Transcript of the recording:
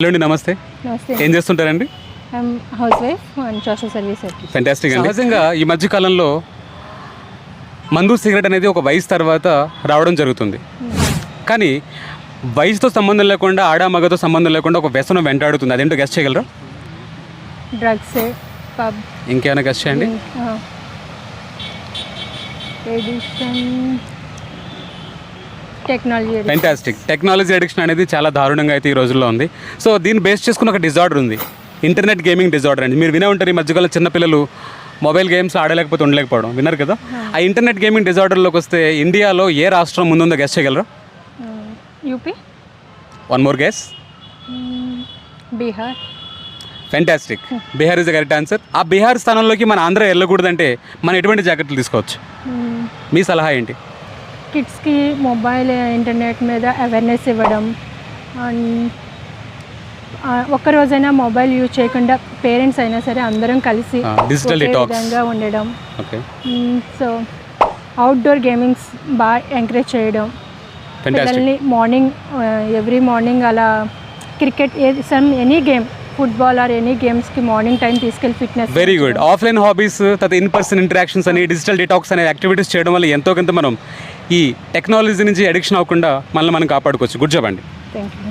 Hello అండి నమస్తే. నమస్తే. ఏం చేస్తుంటారండి? House wife and social service fantastic అండి. సహజంగా ఈ మధ్య కాలంలో మందు సిగరెట్ అనేది ఒక వయసు తర్వాత రావడం జరుగుతుంది. కానీ వయసుతో సంబంధం లేకుండా ఆడ మగతో సంబంధం లేకుండా ఒక వ్యసనం వెంటాడుతుంది. అదేంటో గెస్ట్ చేయగలరా? డ్రగ్స్ పబ్ ఇంకేమైనా గెస్ట్ చేయండి? Addiction technology fantastic technology addiction అనేది చాలా దారుణంగా అయితే ఈ రోజుల్లో ఉంది. సో దీన్ని బేస్ చేసుకుని ఒక డిజార్డర్ ఉంది. ఇంటర్నెట్ గేమింగ్ డిజార్డర్ అండి. మీరు వినే ఉంటారు ఈ మధ్యకాలం చిన్నపిల్లలు మొబైల్ గేమ్స్ ఆడలేకపోతే ఉండలేకపోవడం. విన్నారు కదా? ఆ. ఇంటర్నెట్ గేమింగ్ డిజార్డర్లోకి వస్తే ఇండియాలో ఏ రాష్ట్రం ముందుందో గెస్ట్ చేయగలరా? UP? One more guess Bihar. Fantastic Bihar is the correct answer ఆ బీహార్ స్థానంలోకి మన ఆంధ్ర వెళ్ళకూడదంటే మనం ఎటువంటి జాగ్రత్తలు తీసుకోవచ్చు? మీ సలహా ఏంటి? కిడ్స్కి మొబైల్ ఇంటర్నెట్ మీద అవేర్నెస్ ఇవ్వడం అండ్ ఒక్క రోజైనా మొబైల్ యూజ్ చేయకుండా పేరెంట్స్ అయినా సరే అందరం కలిసి. విధంగా ఉండడం. సో అవుట్డోర్ గేమింగ్స్ బాగా ఎంకరేజ్ చేయడం. పిల్లల్ని మార్నింగ్ ఎవ్రీ మార్నింగ్ అలా cricket some any game football or any గేమ్స్కి morning time తీసుకెళ్ళి fitness very good offline hobbies తర్వాత ఇన్ పర్సన్ ఇంటరాక్షన్స్ అని డిజిటల్ డిటాక్స్ అనే యాక్టివిటీస్ చేయడం వల్ల ఎంతో కొంత మనం ఈ టెక్నాలజీ నుంచి అడిక్షన్ అవ్వకుండా మనల్ని మనం కాపాడుకోవచ్చు. గుడ్ జాబ్ అండి. Thank you